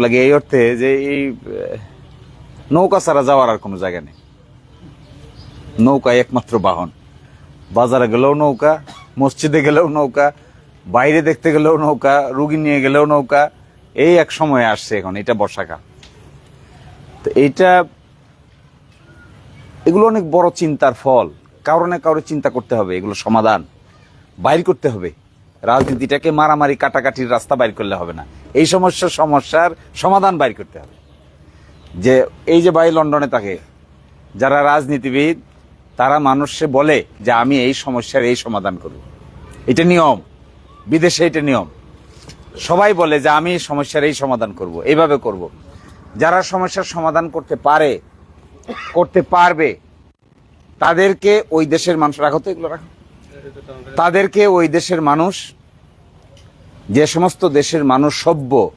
লাগে এই অর্থে যে এই নৌকা ছাড়া যাওয়ার আর কোনো জায়গা নেই। নৌকা একমাত্র বাহন। বাজারে গেলেও নৌকা, মসজিদে গেলেও নৌকা, বাইরে দেখতে গেলেও নৌকা, রুগী নিয়ে গেলেও নৌকা, এই এক সময় আসছে এখন, এটা বর্ষাকাল। তো এইটা, এগুলো অনেক বড় চিন্তার ফল। কারও না কারও চিন্তা করতে হবে, এগুলো সমাধান। বাইর করতে হবে। রাজনীতিটাকে মারামারি, কাটাকাটির রাস্তা বাইর করলে হবে না। এই সমস্যার সমস্যার সমাধান বাইর করতে হবে। যে এই যে ভাই লন্ডনে থাকে, যারা রাজনীতিবিদ, তারা মানুষে বলে যে, আমি এই সমস্যার এই সমাধান করব। এটা নিয়ম। বিদেশে এটা নিয়ম। সবাই বলে যে, আমি সমস্যার এই সমাধান করব। এইভাবে করব। যারা সমস্যার সমাধান করতে পারে, করতে পারবে, তাদেরকে ওই দেশের মানুষ রাখো তো, এগুলো রাখো। তাদেরকে ওই দেশের মানুষ, যে সমস্ত দেশের মানুষ সভ্য,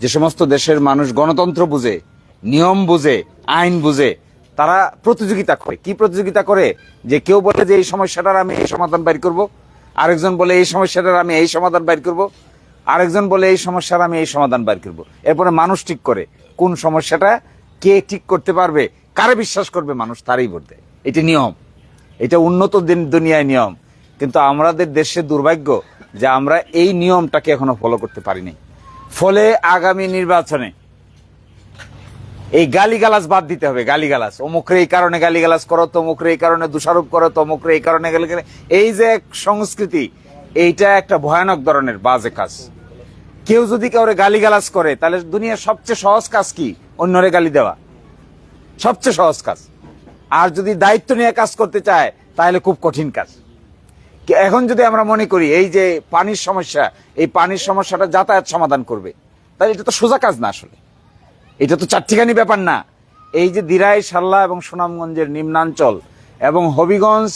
যে সমস্ত দেশের মানুষ গণতন্ত্র বুঝে, নিয়ম বুঝে, আইন বুঝে, তারা প্রতিযোগিতা করে। কি প্রতিযোগিতা করে? যে কেউ বলে যে এই সমস্যাটার আমি এই সমাধান বাইর করব, আরেকজন বলে এই সমস্যাটার আমি এই সমাধান বাইর করব, আরেকজন বলে এই সমস্যার আমি এই সমাধান বাইর করব। এরপরে মানুষ ঠিক করে কোন সমস্যাটা কে ঠিক করতে পারবে, কারে বিশ্বাস করবে মানুষ, তারই ভোট দেয় এটি নিয়ম। এটা উন্নত দিন- দুনিয়ায় নিয়ম। কিন্তু আমাদের দেশে দুর্ভাগ্য যে আমরা এই নিয়মটাকে এখনও ফলো করতে পারিনি। ফলে আগামী নির্বাচনে এই গালিগালাজ বাদ দিতে হবে, গালিগালাজ। অমুকরে এই কারণে গালিগালাজ করো, তমুকরে এই কারণে দোষারোপ করো, তমুকরে এই কারণে গালি এই যে এক সংস্কৃতি, এইটা একটা ভয়ানক ধরনের বাজে কাজ। কেউ যদি কাউরে গালিগালাজ করে, তাহলে দুনিয়ার সবচেয়ে সহজ কাজ কি? অন্যরে গালি দেওয়া। সবচেয়ে সহজ কাজ। আর যদি দায়িত্ব নিয়ে কাজ করতে চায়, তাহলে খুব কঠিন কাজ। এখন যদি আমরা মনে করি এই যে পানির সমস্যা, এই পানির সমস্যাটা যাতায়াত সমাধান করবে, তাহলে এটা তো সোজা কাজ না আসলে। এটা তো চারটিখানি ব্যাপার না। এই যে দিরাই সাল্লা এবং সুনামগঞ্জের নিম্নাঞ্চল এবং হবিগঞ্জ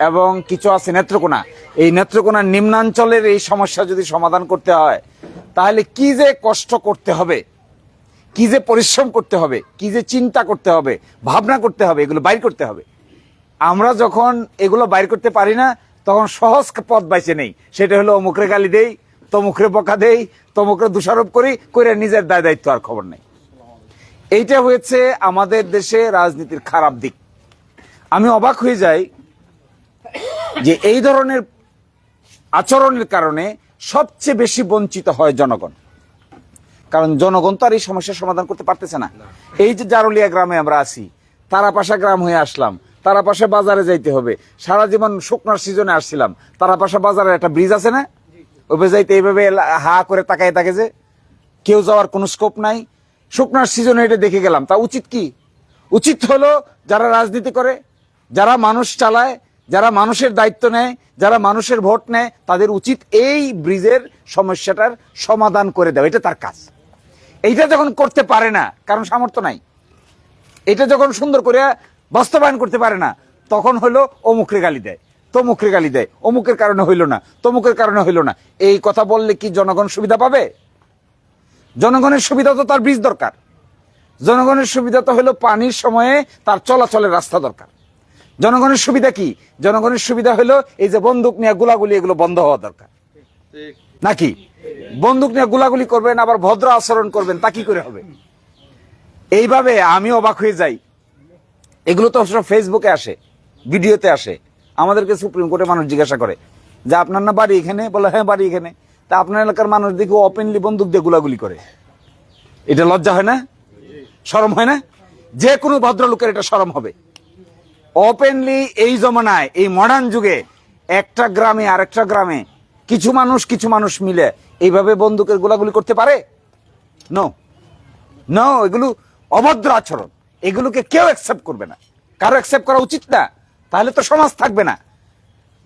এবং কিছু আছে নেত্রকোনা, এই নেত্রকোনার নিম্নাঞ্চলের এই সমস্যা যদি সমাধান করতে হয়, তাহলে কি যে কষ্ট করতে হবে, কি যে পরিশ্রম করতে হবে, কি যে চিন্তা করতে হবে, ভাবনা করতে হবে, এগুলো বাইর করতে হবে। আমরা যখন এগুলো বাইর করতে পারি না তখন সহজ পথ বাইছে নেই। সেটা হলো অমুকরে গালি দেই, তমুকরে বকা দেই, তমুকরে দোষারোপ করি করে নিজের দায় দায়িত্ব আর খবর নেই। এইটা হয়েছে আমাদের দেশে রাজনীতির খারাপ দিক। আমি অবাক হয়ে যাই যে এই ধরনের আচরণের কারণে সবচেয়ে বেশি বঞ্চিত হয় জনগণ। কারণ জনগণ তো আর এই সমস্যার সমাধান করতে পারতেছে না। এই যে জারুলিয়া গ্রামে আমরা আছি, তারাপাশা গ্রাম হয়ে আসলাম তারাপাশা বাজারে যাইতে হবে। সারা জীবন শুকনার সিজনে আসছিলাম। তারাপাশা বাজারে একটা ব্রিজ আছে না? ওইভাবে যাইতে এইভাবে হা করে তাকায় থাকে যে কেউ যাওয়ার কোনো স্কোপ নাই। শুকনার সিজনে এটা দেখে গেলাম। তা উচিত কি? উচিত হলো যারা রাজনীতি করে, যারা মানুষ চালায়, যারা মানুষের দায়িত্ব নেয়, যারা মানুষের ভোট নেয়, তাদের উচিত এই ব্রিজের সমস্যাটার সমাধান করে দেওয়া। এটা তার কাজ। এইটা যখন করতে পারে না, কারণ সামর্থ্য নাই। এটা যখন সুন্দর করে বাস্তবায়ন করতে পারে না, তখন হলো অমুকরে গালি দেয়, তমুকরে গালি দেয়। অমুকের কারণে হইল না, তমুকের কারণে হইল না। এই কথা বললে কি জনগণ সুবিধা পাবে? জনগণের সুবিধা তো তার ব্রিজ দরকার। জনগণের সুবিধা তো হলো পানির সময়ে তার চলাচলের রাস্তা দরকার। জনগণের সুবিধা কি? জনগণের সুবিধা হলো এই যে বন্দুক নিয়ে গুলাগুলি এগুলো বন্ধ হওয়া দরকার। নাকি? বন্দুক নিয়ে গুলাগুলি করবেন, আবার ভদ্র আচরণ করবেন, তা কি করে হবে? এইভাবে আমি অবাক হয়ে যাই। এগুলো তো সব ফেসবুকে আসে, ভিডিওতে আসে। আমাদেরকে সুপ্রিম কোর্টে মানুষ জিজ্ঞাসা করে যে, আপনার না বাড়ি এখানে? বলে হ্যাঁ বাড়ি এখানে। তা আপনার এলাকার মানুষ দেখি ওপেনলি বন্দুক দিয়ে গুলাগুলি করে। এটা লজ্জা হয় না? শরম হয় না? যে কোনো ভদ্রলোকের এটা শরম হবে। ওপেনলি এই জমানায়, এই মডার্ন যুগে একটা গ্রামে আরেকটা গ্রামে কিছু মানুষ কিছু মানুষ মিলে এইভাবে বন্দুকের গোলাগুলি করতে পারে? নো নো এগুলো অভদ্র আচরণ। এগুলোকে কেউ অ্যাকসেপ্ট করবে না। কারও অ্যাকসেপ্ট করা উচিত না। তাহলে তো সমাজ থাকবে না।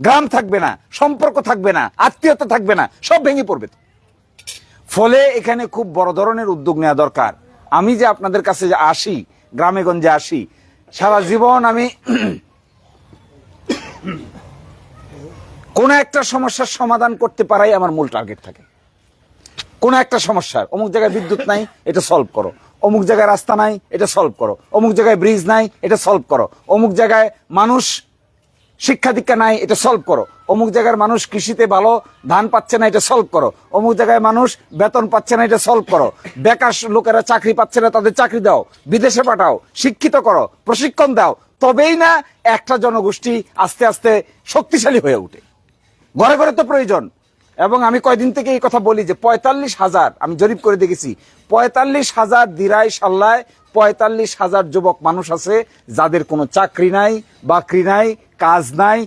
গ্রাম থাকবে না। সম্পর্ক থাকবে না। আত্মীয়তা থাকবে না। সব ভেঙে পড়বে তো। ফলে এখানে খুব বড় ধরনের উদ্যোগ নেওয়া দরকার। আমি যে আপনাদের কাছে যে আসি, গ্রামে গঞ্জে আসি, সারা জীবন আমি কোন একটা সমস্যার সমাধান করতে পারাই আমার মূল টার্গেট থাকে। কোন একটা সমস্যার। অমুক জায়গায় বিদ্যুৎ নাই, এটা সলভ করো। অমুক জায়গায় রাস্তা নাই, এটা সলভ করো। অমুক জায়গায় ব্রিজ নাই, এটা সলভ করো। অমুক জায়গায় মানুষ শিক্ষা দীক্ষা নাই, এটা সলভ করো। অমুক জায়গার মানুষ কৃষিতে ভালো, ধান পাচ্ছে না, এটা সলভ করো। অমুক জায়গায় মানুষ বেতন পাচ্ছে না, এটা সলভ করো। বেকার লোকেরা চাকরি পাচ্ছে না, তাদের চাকরি দাও। বিদেশে পাঠাও, শিক্ষিত করো, প্রশিক্ষণ দাও। তবেই না একটা জনগোষ্ঠী আস্তে আস্তে শক্তিশালী হয়ে ওঠে। ঘরে ঘরে তো প্রয়োজন। এবং আমি কয়দিন থেকে এই কথা বলি যে পঁয়তাল্লিশ হাজার, আমি জরিপ করে দেখেছি, পঁয়তাল্লিশ হাজার দিরাই সাল্লায় পঁয়তাল্লিশ হাজার যুবক মানুষ আছে যাদের কোনো চাকরি নাই, বাকরি নাই, কাজ নাই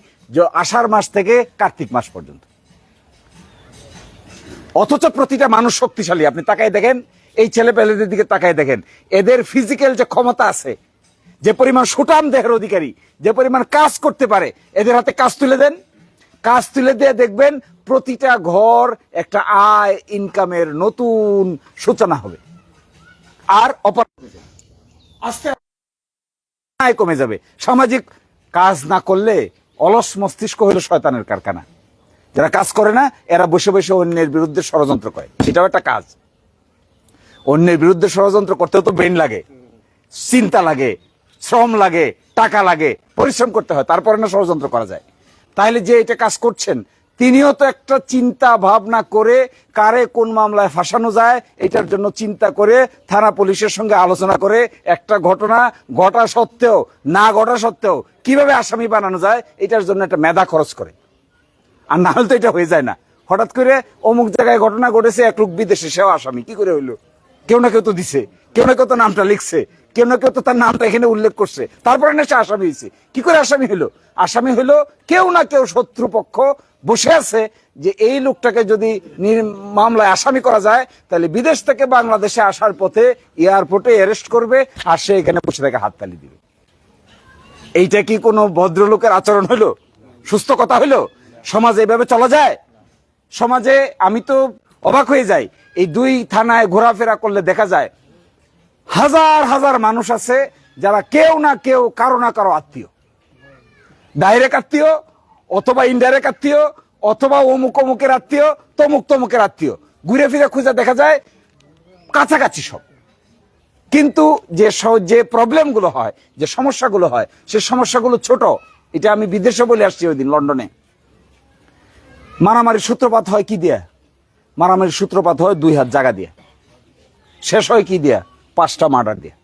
আষাঢ় মাস থেকে কার্তিক মাস পর্যন্ত। অথচ প্রতিটা মানুষ শক্তিশালী। আপনি তাকাই দেখেন, এই ছেলে পেলেদের দিকে তাকাই দেখেন। এদের ফিজিক্যাল যে ক্ষমতা আছে, যে পরিমাণ সুটাম দেহের অধিকারী, যে পরিমাণ কাজ করতে পারে, এদের হাতে কাজ তুলে দেন। কাজ তুলে দিয়ে দেখবেন প্রতিটা ঘর একটা আয় ইনকামের নতুন সূচনা হবে। আর অপর আস্তে আয় কমে যাবে। সামাজিক কাজ না করলে অলস মস্তিষ্ক হলো শয়তানের কারখানা। যারা কাজ করে না, এরা বসে বসে অন্যের বিরুদ্ধে ষড়যন্ত্র করে। সেটাও একটা কাজ। অন্যের বিরুদ্ধে ষড়যন্ত্র করতেও তো ব্রেন লাগে, চিন্তা লাগে, শ্রম লাগে, টাকা লাগে, পরিশ্রম করতে হয়, তারপরে না ষড়যন্ত্র করা যায়। তাহলে যে এটা কাজ করছেন, তিনিও তো একটা চিন্তা ভাবনা করে কারে কোন মামলায় ফাঁসানো যায়, এটার জন্য চিন্তা করে থানা পুলিশের সঙ্গে আলোচনা করে একটা ঘটনা ঘটা সত্ত্বেও, না ঘটা সত্ত্বেও কীভাবে আসামি বানানো যায়, এটার জন্য একটা মেধা খরচ করে। আর না হলে তো এটা হয়ে যায় না। হঠাৎ করে অমুক জায়গায় ঘটনা ঘটেছে, এক লোক বিদেশে সেও আসামি, কি করে হইল? কেউ না কেউ তো দিছে, কেউ না কেউ তো নামটা লিখছে। কেউ না কেউ তো তার নামটা এখানে উল্লেখ করছে। তারপরে না সে আসামি হয়েছে। কি করে আসামি হলো? আসামি হলো কেউ না কেউ শত্রুপক্ষ বসে আছে যে এই লোকটাকে যদি মামলায় আসামি করা যায়, তাহলে বিদেশ থেকে বাংলাদেশে আসার পথে এয়ারপোর্টে অ্যারেস্ট করবে আর সে এখানে বসে থেকে হাততালি দিবে। এইটা কি কোনো ভদ্রলোকের আচরণ হলো? সুস্থ কথা হলো? সমাজে এভাবে চলা যায়? সমাজে আমি তো অবাক হয়ে যাই। এই দুই থানায় ঘোরাফেরা করলে দেখা যায় হাজার হাজার মানুষ আছে যারা কেউ না কেউ, কারও না কারও আত্মীয়। ডাইরেক্ট আত্মীয়, অথবা ইনডাইরেক্ট আত্মীয়, অথবা অমুক অমুকের আত্মীয়, তমুক তমুকের আত্মীয়। ঘুরে ফিরে খুঁজে দেখা যায় কাছাকাছি সব। কিন্তু যে যে প্রবলেমগুলো হয়, যে সমস্যাগুলো হয়, সে সমস্যাগুলো ছোট। এটা আমি বিদেশে বলে আসছি ওই দিন, লন্ডনে। মারামারির সূত্রপাত হয় কি দিয়া? মারামারির সূত্রপাত হয় দুই হাত জায়গা দিয়ে। শেষ হয় কি দিয়া? পাঁচটা মার্ডার দিয়ে।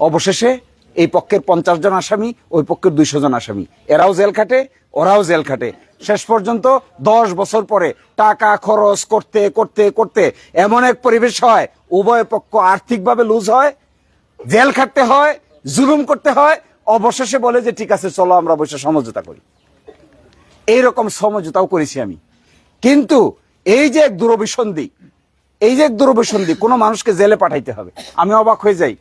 অবশেষে এই পক্ষের পঞ্চাশ জন আসামি, ওই পক্ষের দুইশো জন আসামি। এরাও জেল খাটে, ওরাও জেল খাটে। শেষ পর্যন্ত দশ বছর পরে টাকা খরচ করতে করতে করতে এমন এক পরিবেশ হয়, উভয় পক্ষ আর্থিকভাবে লুজ হয়, জেল খাটতে হয়, জুলুম করতে হয়, অবশেষে বলে যে, ঠিক আছে, চলো আমরা বসে সমঝোতা করি। এইরকম সমঝোতাও করেছি আমি। কিন্তু এই যে এক দূরভিসন্ধি এই যে এক দূরভিসন্ধি কোনো মানুষকে জেলে পাঠাইতে হবে। আমি অবাক হয়ে যাই।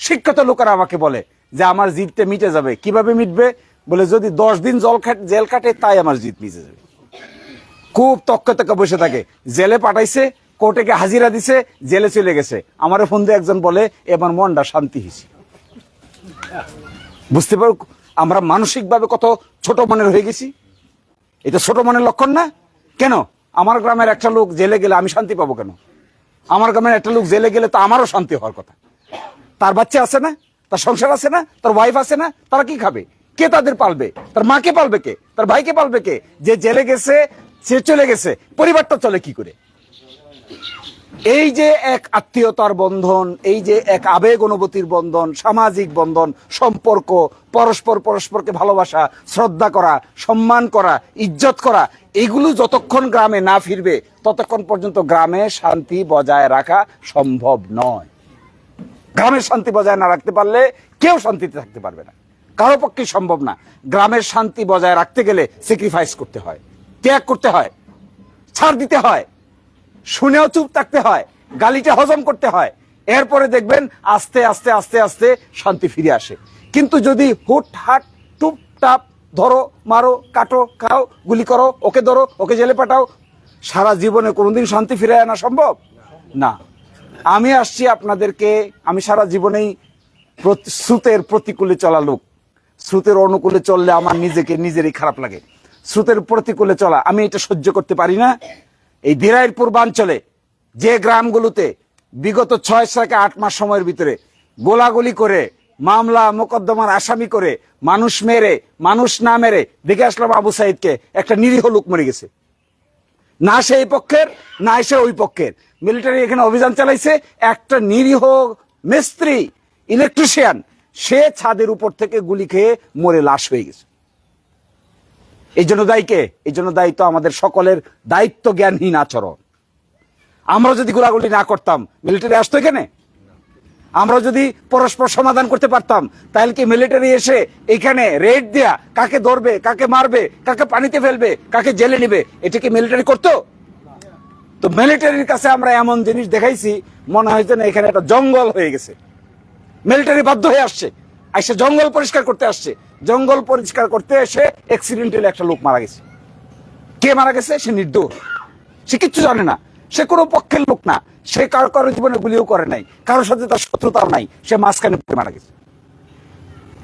শিক্ষিত লোকেরা আমাকে বলে যে, আমার জিততে মিটে যাবে। কীভাবে মিটবে? বলে, যদি দশ দিন জল জেল কাটে, তাই আমার জিত মিটে যাবে। খুব তক্ক তক্ক বসে থাকে। জেলে পাঠাইছে, কোর্টে গিয়ে হাজিরা দিছে, জেলে চলে গেছে। আমার ফোন দিয়ে একজন বলে, এবার মনটা শান্তি হয়েছে বুঝতে পারো, আমরা মানসিকভাবে কত ছোট মনের হয়ে গেছি? এটা ছোট মনের লক্ষণ না? কেন? আমার গ্রামের একটা লোক জেলে গেলে আমি শান্তি পাবো কেন? আমার গ্রামের একটা লোক জেলে গেলে তো আমারও শান্তি হওয়ার কথা। তার বাচ্চা আছে না, তার সংসার আছে না, তার ওয়াইফ আছে না, তারা কি খাবে? কে তাদের পালবে? তার মাকে পালবে কে? তার ভাইকে পালবে কে? যে জেলে গেছে, সে চলে গেছে, পরিবারটা চলে কি করে? এই যে এক আত্মীয়তার বন্ধন, এই যে এক আবেগ অনুভূতির বন্ধন, সামাজিক বন্ধন, সম্পর্ক, পরস্পর পরস্পরকে ভালোবাসা, শ্রদ্ধা করা, সম্মান করা, ইজ্জত করা, এগুলো যতক্ষণ গ্রামে না ফিরবে, ততক্ষণ পর্যন্ত গ্রামে শান্তি বজায় রাখা সম্ভব নয়। গ্রামের শান্তি বজায় না রাখতে পারলে কেউ শান্তিতে থাকতে পারবে না। কারও পক্ষে সম্ভব না। গ্রামের শান্তি বজায় রাখতে গেলে স্যাক্রিফাইস করতে হয়, ত্যাগ করতে হয়, ছাড় দিতে হয়। শুনেও চুপ থাকতে হয়, গালিটা হজম করতে হয়। এরপরে দেখবেন আস্তে আস্তে আস্তে আস্তে শান্তি ফিরে আসে। কিন্তু যদি হুট হাট টুপ টাপ ধরো, মারো, কাটো, খাও, গুলি করো, ওকে ধরো, ওকে জেলে পাঠাও, সারা জীবনে কোনোদিন শান্তি ফিরে আনা সম্ভব? না। আমি আসছি আপনাদেরকে, আমি সারা জীবনেই স্রোতের প্রতিকূলে চলা লোক। স্রোতের অনুকূলে চললে আমার নিজেকে নিজেরই খারাপ লাগে। স্রোতের প্রতিকূলে চলা, আমি এটা সহ্য করতে পারি না। এই দিরাইর পূর্বাঞ্চলে যে গ্রামগুলোতে বিগত ছয় থেকে আট মাস সময়ের ভিতরে গোলাগুলি করে, মামলা, মোকদ্দমার আসামি করে, মানুষ মেরে, মানুষ না মেরে দেখে আসলাম আবু সাইদকে একটা নিরীহ লোক মরে গেছে। না সে এই পক্ষের, না সে ওই পক্ষের। মিলিটারি এখানে অভিযান চালাইছে, একটা নিরীহ মিস্ত্রি, ইলেকট্রিশিয়ান, সে ছাদের উপর থেকে গুলি খেয়ে মরে লাশ হয়ে গেছে। এই জন্য দায়ী কে? এই জন্য দায়িত্ব আমাদের সকলের দায়িত্ব জ্ঞানহীন আচরণ। আমরা যদি গোলাগুলি না করতাম মিলিটারি আসতো এখানে? আমরা যদি পরস্পর সমাধান করতে পারতাম, তাহলে কি মিলিটারি এসে এখানে রেড দেয়া, কাকে ধরবে, কাকে মারবে, কাকে পানিতে ফেলবে, কাকে জেলে নিবে, এটা কি মিলিটারি করতো? তো মিলিটারির কাছে আমরা এমন জিনিস দেখাইছি, মনে হয় যেন এখানে একটা জঙ্গল হয়ে গেছে। মিলিটারি বাধ্য হয়ে আসছে। এসে জঙ্গল পরিষ্কার করতে আসছে। জঙ্গল পরিষ্কার করতে এসে অ্যাক্সিডেন্টালি একটা লোক মারা গেছে। কে মারা গেছে? সে নির্দোষ। সে কিচ্ছু জানে না। সে কোনো পক্ষের লোক না। সে কারও কারও জীবনে গুলিও করে নাই। কারোর সাথে তার শত্রুতাও নাই। সে মাঝখানে পড়ে মারা গেছে।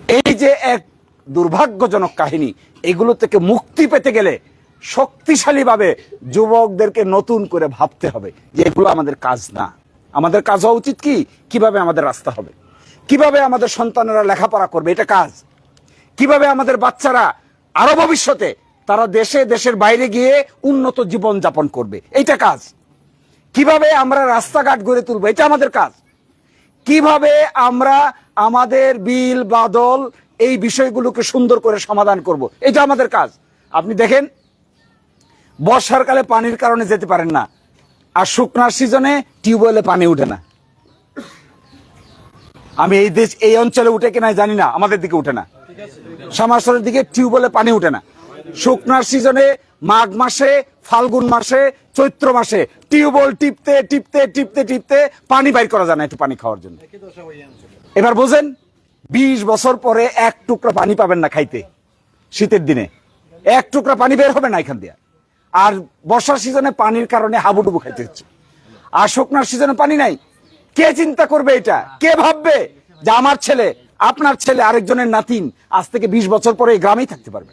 এই যে এক দুর্ভাগ্যজনক কাহিনী, এগুলো থেকে মুক্তি পেতে গেলে শক্তিশালীভাবে যুবকদেরকে নতুন করে ভাবতে হবে যে এগুলো আমাদের কাজ না। আমাদের কাজ হওয়া উচিত কি? কীভাবে আমাদের রাস্তা হবে? কীভাবে আমাদের সন্তানেরা লেখাপড়া করবে? এটা কাজ। কীভাবে আমাদের বাচ্চারা আরও ভবিষ্যতে তারা দেশে, দেশের বাইরে গিয়ে উন্নত জীবন যাপন করবে? এইটা কাজ। কীভাবে আমরা রাস্তাঘাট গড়ে তুলবো? এটা আমাদের কাজ। কীভাবে আমরা আমাদের বিল, বাদল এই বিষয়গুলোকে সুন্দর করে সমাধান করব? এটা আমাদের কাজ। আপনি দেখেন, বর্ষার কালে পানির কারণে যেতে পারেন না। আর শুকনার সিজনে টিউবওয়েলে পানি উঠে না। আমি এই দেশ, এই অঞ্চলে উঠে কিনা জানি না, আমাদের দিকে উঠে না। সামাসরের দিকে টিউবওয়েলে পানি উঠে না। শুকনার সিজনে, মাঘ মাসে, ফাল্গুন মাসে, চৈত্র মাসে টিউবওয়েল টিপতে টিপতে টিপতে টিপতে পানি বাইর করা যায় না একটু পানি খাওয়ার জন্য। এবার বোঝেন, বিশ বছর পরে এক টুকরা পানি পাবেন না খাইতে, শীতের দিনে। এক টুকরা পানি বের হবে না এখান দিয়ে। আর বর্ষার সিজনে পানির কারণে হাবুডুবু খাইতে হচ্ছে। আর শুকনার সিজনে পানি নাই কে চিন্তা করবে এটা? কে ভাববে যে আমার ছেলে, আপনার ছেলে, আরেকজনের নাতিন আজ থেকে বিশ বছর পরে এই গ্রামেই থাকতে পারবে?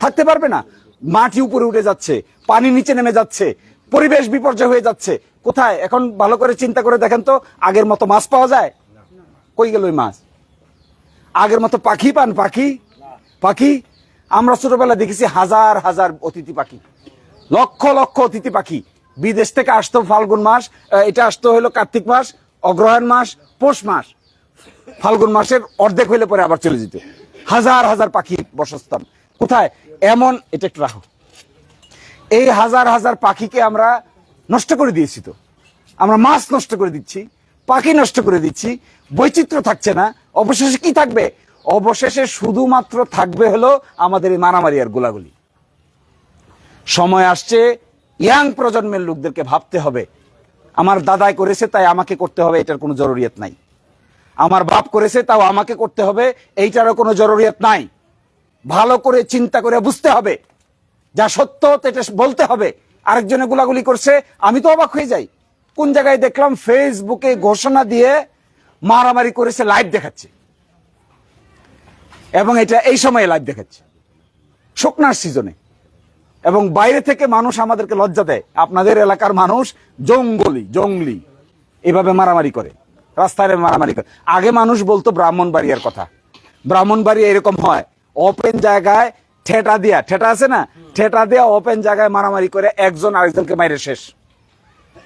থাকতে পারবে না? মাটি উপরে উঠে যাচ্ছে, পানি নিচে নেমে যাচ্ছে, পরিবেশ বিপর্যয় হয়ে যাচ্ছে। কোথায়? এখন ভালো করে চিন্তা করে দেখেন তো, আগের মতো মাছ পাওয়া যায়? কই গেল ওই মাছ? আগের মতো পাখি পান পাখি? পাখি? আমরা ছোটবেলা দেখেছি হাজার হাজার অতিথি পাখি। লক্ষ লক্ষ অতিথি পাখি। বিদেশ থেকে আসতো ফাল্গুন মাস এটা আসতো হলো কার্তিক মাস, অগ্রহায়ণ মাস, পৌষ মাস। ফাল্গুন মাসের অর্ধেক হইলে পরে আবার চলে যেত। হাজার হাজার পাখি বসস্থান। কোথায়? এমন, এটা একটু রাখো। এই হাজার হাজার পাখিকে আমরা নষ্ট করে দিয়েছি তো। আমরা মাছ নষ্ট করে দিচ্ছি, পাখি নষ্ট করে দিচ্ছি, বৈচিত্র্য থাকছে না, অবশেষে কি থাকবে? অবশেষে শুধুমাত্র থাকবে হলো আমাদের এই মারামারি আর গোলাগুলি। সময় আসছে ইয়াং প্রজন্মের লোকদেরকে ভাবতে হবে, আমার দাদাই করেছে, তাই আমাকে করতে হবে, এটার কোনো জরুরিয়ত নাই। আমার বাপ করেছে, তাও আমাকে করতে হবে, এইটারও কোনো জরুরিয়ত নাই। ভালো করে চিন্তা করে বুঝতে হবে, যা সত্য এটা বলতে হবে। আরেকজনে গুলাগুলি করছে, আমি তো অবাক হয়ে যাই। কোন জায়গায় দেখলাম ফেসবুকে ঘোষণা দিয়ে মারামারি করেছে, লাইভ দেখাচ্ছে। এবং এটা এই সময়ে লাইভ দেখাচ্ছে, শুকনার সিজনে। এবং বাইরে থেকে মানুষ আমাদেরকে লজ্জা দেয়। আপনাদের এলাকার মানুষ জঙ্গলি জঙ্গলি। এভাবে মারামারি করে। রাস্তায় মারামারি করে। আগে মানুষ বলতো ব্রাহ্মণবাড়িয়ার কথা। ব্রাহ্মণবাড়িয়া এরকম হয়। ওপেন জায়গায় ঠেটা দিয়া, ঠেটা আছে না? ঠেটা দিয়া ওপেন জায়গায় মারামারি করে একজন আরেকজনকে মাইরে শেষ।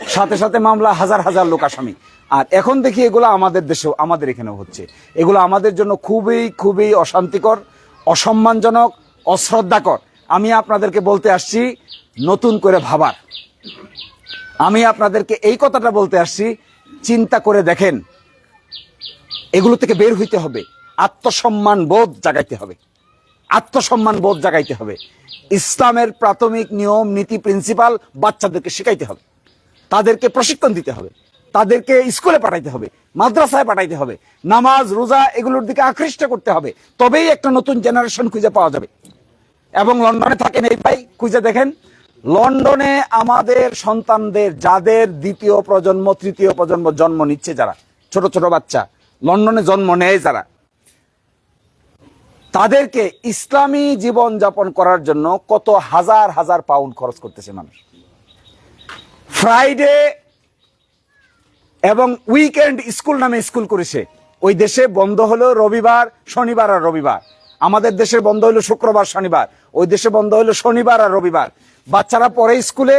সাথে সাথে মামলা হাজার হাজার লোক আসামি। আর এখন দেখি এগুলো আমাদের দেশেও, আমাদের এখানেও হচ্ছে। এগুলো আমাদের জন্য খুবই খুবই অশান্তিকর, অসম্মানজনক, অশ্রদ্ধাকর। আমি আপনাদেরকে বলতে আসছি নতুন করে ভাবার। আমি আপনাদেরকে এই কথাটা বলতে আসছি, চিন্তা করে দেখেন। এগুলো থেকে বের হইতে হবে। আত্মসম্মান বোধ জাগাইতে হবে। আত্মসম্মান বোধ জাগাইতে হবে। ইসলামের প্রাথমিক নিয়ম, নীতি প্রিন্সিপাল বাচ্চাদেরকে শেখাইতে হবে। তাদেরকে প্রশিক্ষণ দিতে হবে। তাদেরকে স্কুলে পাঠাইতে হবে, মাদ্রাসায় পাঠাইতে হবে। নামাজ, রোজা, এগুলোর দিকে আকৃষ্ট করতে হবে। তবেই একটা নতুন জেনারেশন খুঁজে পাওয়া যাবে। এবং লন্ডনে থাকেন এই ভাই, খুঁজে দেখেন। লন্ডনে আমাদের সন্তানদের, যাদের দ্বিতীয় প্রজন্ম, তৃতীয় প্রজন্ম জন্ম নিচ্ছে যারা, ছোট ছোট বাচ্চা, লন্ডনে জন্ম নেয় যারা, তাদেরকে ইসলামী জীবন যাপন করার জন্য কত হাজার হাজার পাউন্ড খরচ করতেছে মানুষ। ফ্রাইডে এবং উইকেন্ড স্কুল নামে স্কুল করেছে। ওই দেশে বন্ধ হলো রবিবার, শনিবার আর রবিবার। আমাদের দেশে বন্ধ হইল শুক্রবার, শনিবার। ওই দেশে বন্ধ হইল শনিবার আর রবিবার। বাচ্চারা পরে স্কুলে,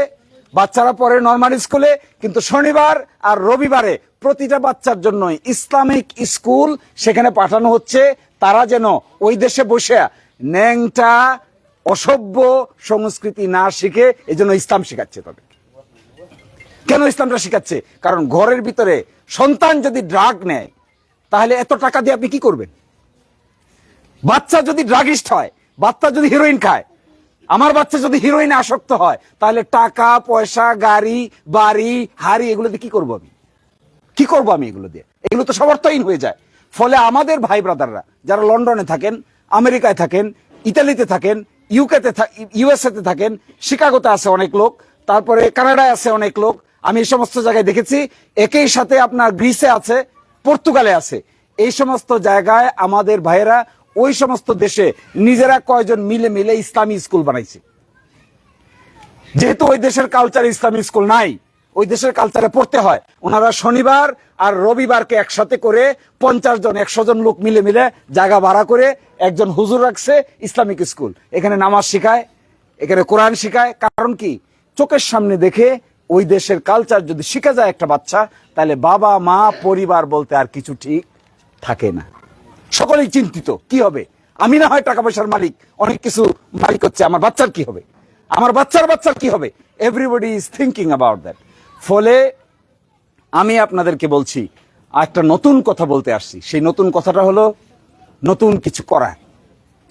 বাচ্চারা পরে নর্মাল স্কুলে, কিন্তু শনিবার আর রবিবারে প্রতিটা বাচ্চার জন্য ইসলামিক স্কুল সেখানে পাঠানো হচ্ছে। তারা যেন ওই দেশে বসে ন্যাংটা, অসভ্য সংস্কৃতি না শিখে এই জন্য ইসলাম শেখাচ্ছে তবে কেন ইসলামটা শেখাচ্ছে? কারণ ঘরের ভিতরে সন্তান যদি ড্রাগ নেয়, তাহলে এত টাকা দিয়ে আপনি কি করবেন? বাচ্চা যদি ড্রাগিস্ট হয়, বাচ্চা যদি হিরোইন খায়, আমার বাচ্চা যদি হিরোইনে আসক্ত হয়, তাহলে টাকা, পয়সা, গাড়ি, বাড়ি, হাড়ি, এগুলো দিয়ে কি করব আমি? কি করব আমি এগুলো দিয়ে? এগুলো তো সমর্থহীন হয়ে যায়। ফলে আমাদের ভাই ব্রাদাররা যারা লন্ডনে থাকেন, আমেরিকায় থাকেন, ইতালিতে থাকেন ইউকেতে ইউএসএতে থাকেন, শিকাগোতে আছে অনেক লোক, তারপরে কানাডায় আছে অনেক লোক। আমি এই সমস্ত জায়গায় দেখেছি, একই সাথে আপনার গ্রিসে আছে, পর্তুগালে আছে। এই সমস্ত জায়গায় আমাদের ভাইয়েরা ওই সমস্ত দেশে নিজেরা কয়জন মিলে মিলে ইসলামী স্কুল বানাইছে। যেহেতু ওই দেশের কালচার ইসলামী স্কুল নাই, ওই দেশের কালচারে পড়তে হয়। ওনারা শনিবার আর রবিবারকে একসাথে করে পঞ্চাশ জন, একশো জন লোক মিলে মিলে জায়গা ভাড়া করে একজন হুজুর রাখছে ইসলামিক স্কুল। এখানে নামাজ শিখায়, এখানে কোরআন শিখায়। কারণ কি? চোখের সামনে দেখে ওই দেশের কালচার যদি শিখে যায় একটা বাচ্চা, তাহলে বাবা, মা, পরিবার বলতে আর কিছু ঠিক থাকে না। সকলেই চিন্তিত, কি হবে? আমি না হয় টাকা পয়সার মালিক, অনেক কিছু মালিক হচ্ছে, আমার বাচ্চার কি হবে? আমার বাচ্চার বাচ্চার কি হবে? Everybody is thinking about that ফলে আমি আপনাদেরকে বলছি একটা নতুন কথা বলতে আসছি। সেই নতুন কথাটা হলো, নতুন কিছু করা।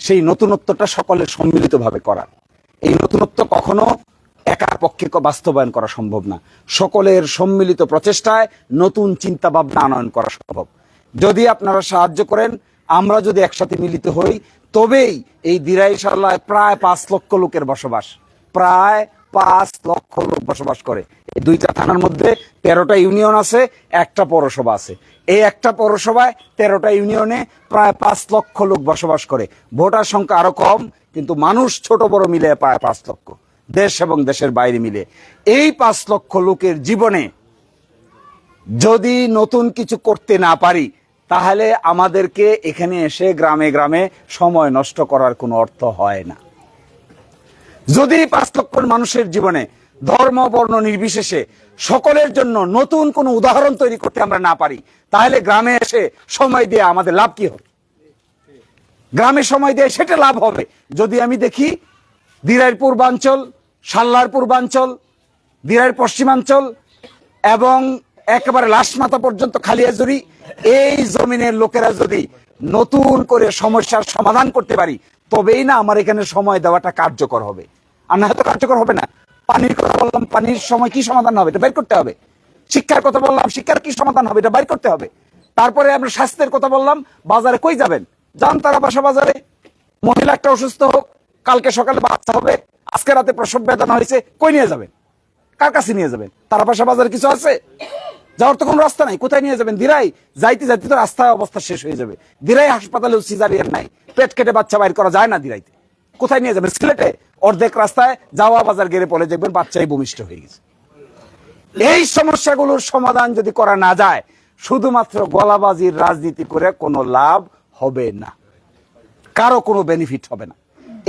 সেই নতুনত্বটা সকলের সম্মিলিতভাবে করা এই নতুনত্ব কখনো একার পক্ষে বাস্তবায়ন করা সম্ভব না। সকলের সম্মিলিত প্রচেষ্টায় নতুন চিন্তা ভাবনা আনয়ন করা সম্ভব। যদি আপনারা সাহায্য করেন, আমরা যদি একসাথে মিলিত হই, তবেই এই দিরাইশাল্লায় প্রায় পাঁচ লক্ষ লোকের বসবাস। প্রায় পাঁচ লক্ষ লোক বসবাস করে। এই দুইটা থানার মধ্যে তেরোটা ইউনিয়ন আছে, একটা পৌরসভা আছে। এই একটা পৌরসভায় তেরোটা ইউনিয়নে প্রায় পাঁচ লক্ষ লোক বসবাস করে। ভোটার সংখ্যা আরও কম, কিন্তু মানুষ ছোট বড় মিলে প্রায় পাঁচ লক্ষ। দেশ এবং দেশের বাইরে মিলে। এই পাঁচ লক্ষ লোকের জীবনে যদি নতুন কিছু করতে না পারি তাহলে আমাদেরকে এখানে এসে গ্রামে গ্রামে সময় নষ্ট করার কোনো অর্থ হয় না। যদি পাঁচ মানুষের জীবনে ধর্ম, বর্ণ নির্বিশেষে সকলের জন্য নতুন কোনো উদাহরণ তৈরি করতে আমরা না পারি, তাহলে গ্রামে এসে সময় দিয়ে আমাদের লাভ কি হবে? গ্রামে সময় দিয়ে সেটা লাভ হবে। যদি আমি দেখি দিরাইর পূর্বাঞ্চল, সাল্লার পূর্বাঞ্চল, দিরাইর পশ্চিমাঞ্চল এবং একেবারে লাশমাথা পর্যন্ত খালিয়াজুরি এই জমিনের লোকেরা যদি নতুন করে সমস্যার সমাধান করতে পারি, তবেই না আমার এখানে সময় দেওয়াটা কার্যকর হবে। আর না হয়তো কার্যকর হবে না। পানির কথা বললাম, পানির সময় কি সমাধান হবে এটা বের করতে হবে। শিক্ষার কথা বললাম, শিক্ষার কি সমাধান হবে এটা বের করতে হবে। তারপরে আমরা স্বাস্থ্যের কথা বললাম, বাজারে কই যাবেন? যান তারা বাসা বাজারে। মহিলা একটা অসুস্থ হোক, কালকে সকালে বাচ্চা হবে, আজকে রাতে প্রসব বেদনা হয়েছে, কই নিয়ে যাবেন? কার কাছে নিয়ে যাবেন? তারা পাশা বাজারে কিছু আছে? যাওয়ার তো কোনো রাস্তা নাই, কোথায় নিয়ে যাবেন? দিরাই, যাইতে যাইতে তো রাস্তায় অবস্থা শেষ হয়ে যাবে। দিরাই হাসপাতালে সিজারিয়ান নাই, পেট কেটে বাচ্চা বাইর করা যায় না দিরাইতে। কোথায় নিয়ে যাবেন? সিলেটে অর্ধেক রাস্তায় যাওয়া বাজার গেড়ে পরে দেখবেন বাচ্চাই ভূমিষ্ঠ হয়ে গেছে। এই সমস্যাগুলোর সমাধান যদি করা না যায়, শুধুমাত্র গলাবাজির রাজনীতি করে কোনো লাভ হবে না। কারও কোনো বেনিফিট হবে না।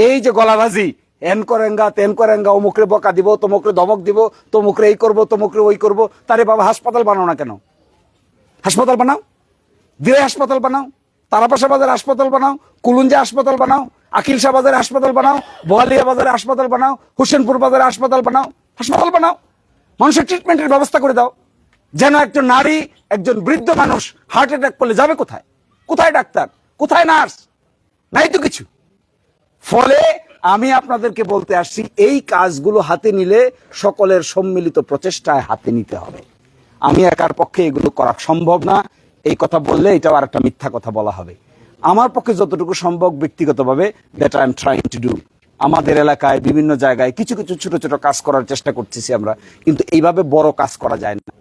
এই যে গলাবাজি এন করেঙ্গা, তেন করেঙ্গা, অমুকরে বকা দিব, তমুকরে ধমক দিব, তমুকরে এই করব, তমুকরে ওই করব। তারে বাবা হাসপাতাল বানাও না কেন? হাসপাতাল বানাও। দিরে হাসপাতাল বানাও। তারাপাশা বাজারে হাসপাতাল বানাও। কুলুঞ্জা হাসপাতাল বানাও। আকিল বাজারে হাসপাতাল বানাও। বোয়ালিয়া বাজারে হাসপাতাল বানাও। হোসেনপুর বাজারে হাসপাতাল বানাও। হাসপাতাল বানাও। মানুষের ট্রিটমেন্টের ব্যবস্থা করে দাও। যেন একজন নারী, একজন বৃদ্ধ মানুষ হার্ট অ্যাটাক করলে যাবে কোথায়? কোথায় ডাক্তার? কোথায় নার্স? নাই তো কিছু। ফলে আমি আপনাদেরকে বলতে আসছি, এই কাজগুলো হাতে নিলে সকলের সম্মিলিত প্রচেষ্টায় হাতে নিতে হবে। আমি একার পক্ষে এগুলো করা সম্ভব না। এই কথা বললে এটাও আর একটা মিথ্যা কথা বলা হবে। আমার পক্ষে যতটুকু সম্ভব ব্যক্তিগতভাবে that I am trying to do আমাদের এলাকায় বিভিন্ন জায়গায় কিছু কিছু ছোট ছোট কাজ করার চেষ্টা করতেছি আমরা, কিন্তু এইভাবে বড় কাজ করা যায় না।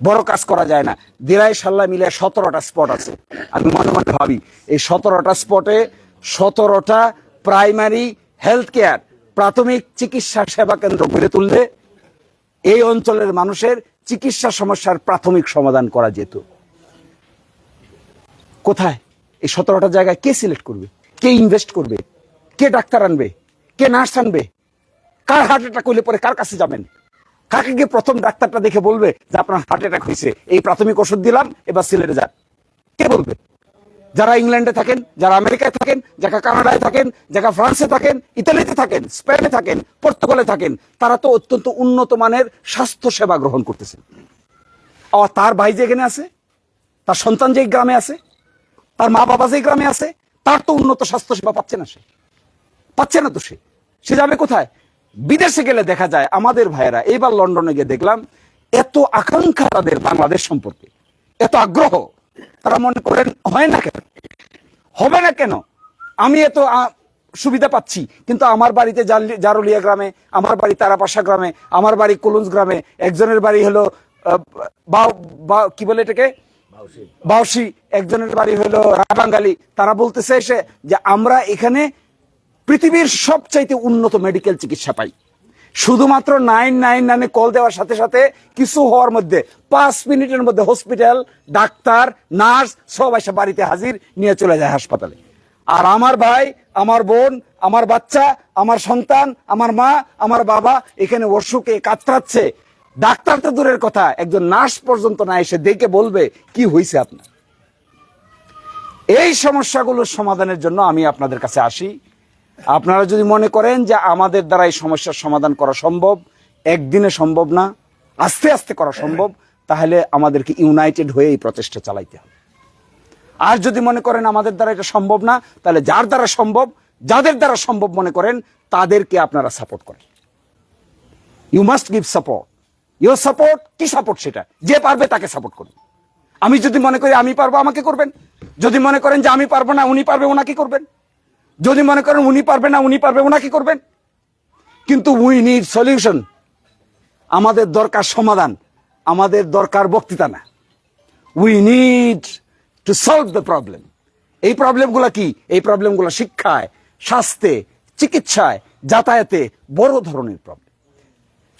বড় কাজ করা যায় না। দিরাই সাল্লা মিলে সতেরোটা স্পট আছে। আমি মনে মনে ভাবি, এই সতেরোটা স্পটে সতেরোটা প্রাইমারি হেলথ কেয়ার, প্রাথমিক চিকিৎসা সেবা কেন্দ্র গড়ে তুললে এই অঞ্চলের মানুষের চিকিৎসা সমস্যার প্রাথমিক সমাধান করা যেত। কোথায়? এই সতেরোটা জায়গায় কে সিলেক্ট করবে? কে ইনভেস্ট করবে? কে ডাক্তার আনবে? কে নার্স আনবে? কার হার্ট অ্যাটাক হইলে পরে কার কাছে যাবেন? কাকে গিয়ে প্রথম ডাক্তারটা দেখে বলবে যে আপনার হার্ট অ্যাটাক হয়েছে এই প্রাথমিক ওষুধ দিলাম, এবার সিলেটে যান। কে বলবে? যারা ইংল্যান্ডে থাকেন, যারা আমেরিকায় থাকেন, যারা কানাডায় থাকেন, যারা ফ্রান্সে থাকেন, ইতালিতে থাকেন, স্পেনে থাকেন, পর্তুগালে থাকেন, তারা তো অত্যন্ত উন্নত মানের স্বাস্থ্য সেবা গ্রহণ করতেছেন। আর তার ভাই যে এখানে আছে, তার সন্তান যেই গ্রামে আছে, তার মা বাবা যেই গ্রামে আছে, তার তো উন্নত স্বাস্থ্য সেবা পাচ্ছে না সে। পাচ্ছে না তো সে। সে যাবে কোথায়? বিদেশে গেলে দেখা যায়, আমাদের ভাইয়েরা এইবার লন্ডনে গিয়ে দেখলাম, এত আকাঙ্ক্ষা তাদের বাংলাদেশ সম্পর্কে, এত আগ্রহ। তারা মনে করেন হয় না কেন? হবে না কেন? আমি এত সুবিধা পাচ্ছি। কিন্তু আমার বাড়িতে জারুলিয়া গ্রামে আমার বাড়ি তারাপাশা গ্রামে আমার বাড়ি কুলুঞ্জ গ্রামে একজনের বাড়ি হলো কি বলে এটাকে? বাউসি। একজনের বাড়ি হলো রাবাঙ্গালি তারা বলতেছে এসে যে আমরা এখানে পৃথিবীর সবচাইতে উন্নত মেডিকেল চিকিৎসা পাই। শুধুমাত্র নাইন নাইন নাইনে কল দেওয়ার সাথে সাথে কিছু হওয়ার মধ্যে পাঁচ মিনিটের মধ্যে হসপিটাল ডাক্তার নার্স সব এসে বাড়িতে হাজির, নিয়ে চলে যায় হাসপাতালে। আর আমার ভাই, আমার বোন, আমার বাচ্চা, আমার সন্তান, আমার মা, আমার বাবা এখানে অসুখে কাতরাচ্ছে। ডাক্তার তো দূরের কথা, একজন নার্স পর্যন্ত না এসে দেখে বলবে, কি হয়েছে আপনার? এই সমস্যাগুলোর সমাধানের জন্য আমি আপনাদের কাছে আসি। আপনারা যদি মনে করেন যে আমাদের দ্বারা এই সমস্যার সমাধান করা সম্ভব, একদিনে সম্ভব না, আস্তে আস্তে করা সম্ভব, তাহলে আমাদেরকে ইউনাইটেড হয়ে এই প্রচেষ্টা চালাইতে হবে। আর যদি মনে করেন আমাদের দ্বারা এটা সম্ভব না, তাহলে যার দ্বারা সম্ভব, যাদের দ্বারা সম্ভব মনে করেন, তাদেরকে আপনারা সাপোর্ট করেন। You must give support your support কি সাপোর্ট সেটা? যে পারবে তাকে সাপোর্ট করুন। আমি যদি মনে করি আমি পারব, আমাকে করবেন। যদি মনে করেন যে আমি পারব না, উনি পারবে, ওনাকে করবেন। যদি মনে করেন উনি পারবে না, উনি পারবে, ওনাকে করবেন। কিন্তু উই নিড সলিউশন আমাদের দরকার সমাধান, আমাদের দরকার বক্তৃতা না। We need to solve the problem এই প্রবলেমগুলো কি? এই প্রবলেমগুলো শিক্ষায়, স্বাস্থ্যে, চিকিৎসায়, যাতায়াতে বড় ধরনের প্রবলেম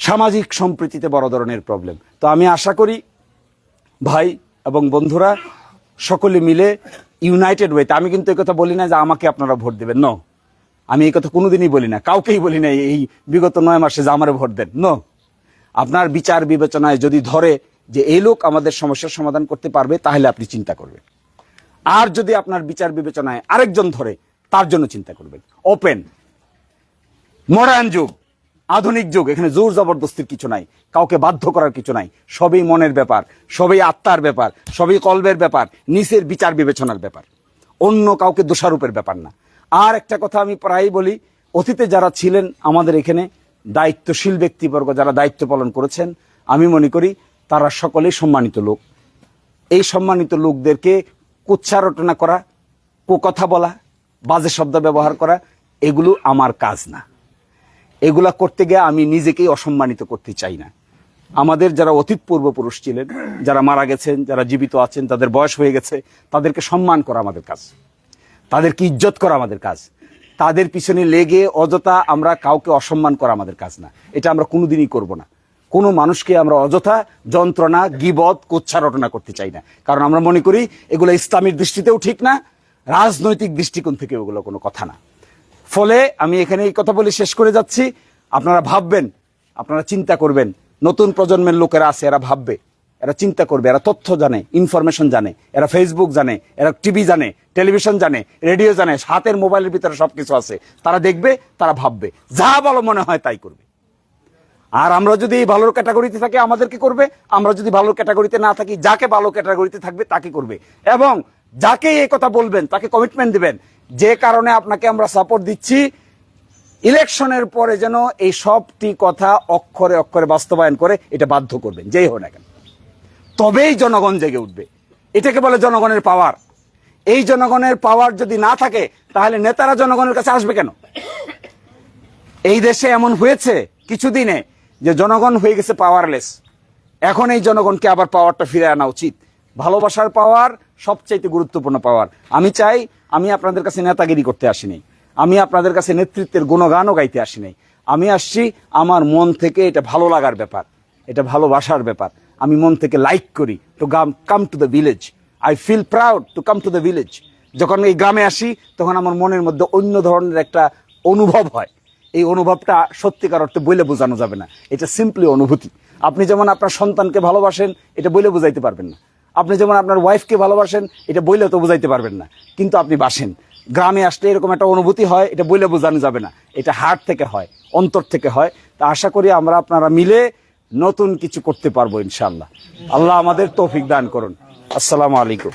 সামাজিক সম্প্রীতিতে বড় ধরনের প্রবলেম তো আমি আশা করি, ভাই এবং বন্ধুরা, সকলে মিলে ইউনাইটেড ওয়েতে আমি কিন্তু এই কথা বলি না যে আমাকে আপনারা ভোট দেবেন ন আমি এই কথা কোনোদিনই বলি না, কাউকেই বলি না এই বিগত নয় মাসে যে আমারে ভোট দেন ন আপনার বিচার বিবেচনায় যদি ধরে যে এই লোক আমাদের সমস্যার সমাধান করতে পারবে, তাহলে আপনি চিন্তা করবেন। আর যদি আপনার বিচার বিবেচনায় আরেকজন ধরে, তার জন্য চিন্তা করবেন। ওপেন মডার্ন যুগ। আধুনিক যুগ, এখানে জোর জবরদস্তির কিছু নাই, কাউকে বাধ্য করার কিছু নাই, সবই মনের ব্যাপার, সবই আত্মার ব্যাপার, সবই কলবের ব্যাপার, নিচের বিচার বিবেচনার ব্যাপার, অন্য কাউকে দোষারোপের ব্যাপার না। আর একটা কথা আমি প্রায়ই বলি, অতীতে যারা ছিলেন আমাদের এখানে, দায়িত্বশীল ব্যক্তিবর্গ যারা দায়িত্ব পালন করেছেন, আমি মনে করি তারা সকলেই সম্মানিত লোক। এই সম্মানিত লোকদেরকে কুচ্ছারটনা করা কথা বলা, বাজে শব্দ ব্যবহার করা, এগুলো আমার কাজ না। এগুলা করতে গিয়ে আমি নিজেকেই অসম্মানিত করতে চাই না। আমাদের যারা অতীত পূর্বপুরুষ ছিলেন, যারা মারা গেছেন, যারা জীবিত আছেন, তাদের বয়স হয়ে গেছে, তাদেরকে সম্মান করা আমাদের কাজ। তাদেরকে ইজ্জত করা আমাদের কাজ। তাদের পিছনে লেগে অযথা আমরা কাউকে অসম্মান করা আমাদের কাজ না। এটা আমরা কোনোদিনই করব না। কোনো মানুষকে আমরা অযথা যন্ত্রণা গিবত কোচ্ছা রটনা করতে চাই না। কারণ আমরা মনে করি, এগুলো ইসলামের দৃষ্টিতেও ঠিক না, রাজনৈতিক দৃষ্টিকোণ থেকে ওগুলো কোনো কথা না। ফলে আমি এখানে এই কথা বলে শেষ করে যাচ্ছি। আপনারা ভাববেন, আপনারা চিন্তা করবেন, নতুন প্রজন্মের লোকেরা আছে, এরা ভাববে, এরা চিন্তা করবে, এরা তথ্য জানে ইনফরমেশন জানে, এরা ফেসবুক জানে, এরা টিভি জানে টেলিভিশন জানে রেডিও জানে, হাতের মোবাইলের ভিতরে সবকিছু আছে। তারা দেখবে, তারা ভাববে, যা ভালো মনে হয় তাই করবে। আর আমরা যদি ভালোর ক্যাটাগরিতে থাকি, আমাদেরকে করবে, আমরা যদি ভালো ক্যাটাগরিতে না থাকি, যাকে ভালো ক্যাটাগরিতে থাকবে, তাকে করবে। এবং যাকে এই কথা বলবেন, তাকে কমিটমেন্ট দিবেন যে কারণে আপনাকে আমরা সাপোর্ট দিচ্ছি। ইলেকশনের পরে যেন এই সবটি কথা অক্ষরে অক্ষরে বাস্তবায়ন করে এটা বাধ্য করবেন, যেই হোক না কেন। তবেই জনগণ জেগে উঠবে। এটাকে বলে জনগণের পাওয়ার এই জনগণের পাওয়ার যদি না থাকে, তাহলে নেতারা জনগণের কাছে আসবে কেন? এই দেশে এমন হয়েছে কিছুদিনে যে জনগণ হয়ে গেছে পাওয়ারলেস এখন এই জনগণকে আবার পাওয়ারটা ফিরে আনা উচিত। ভালোবাসার পাওয়ার সবচাইতে গুরুত্বপূর্ণ পাওয়ার আমি চাই আমি আপনাদের কাছে নেতাগিরি করতে আসিনি। আমি আপনাদের কাছে নেতৃত্বের গুণগানও গাইতে আসিনি। আমি আসছি আমার মন থেকে এটা ভালো লাগার ব্যাপার, এটা ভালোবাসার ব্যাপার। আমি মন থেকে লাইক করি তো come to the village I feel proud to come to the village যখন এই গ্রামে আসি, তখন আমার মনের মধ্যে অন্য ধরনের একটা অনুভব হয়। এই অনুভবটা সত্যিকার অর্থে বলে বোঝানো যাবে না। এটা সিম্পলি অনুভূতি। আপনি যেমন আপনার সন্তানকে ভালোবাসেন, এটা বলে বোঝাইতে পারবেন না। আপনি যেমন আপনার ওয়াইফকে ভালোবাসেন, এটা বইলে তো বোঝাইতে পারবেন না। কিন্তু আপনি বাসেন। গ্রামে আসলে এরকম একটা অনুভূতি হয়, এটা বইলে বোঝানো যাবে না। এটা হার্ট থেকে হয়, অন্তর থেকে হয়। তা আশা করি আমরা আপনারা মিলে নতুন কিছু করতে পারব ইনশাল্লাহ আল্লাহ আমাদের তৌফিক দান করুন। আসসালামু আলাইকুম।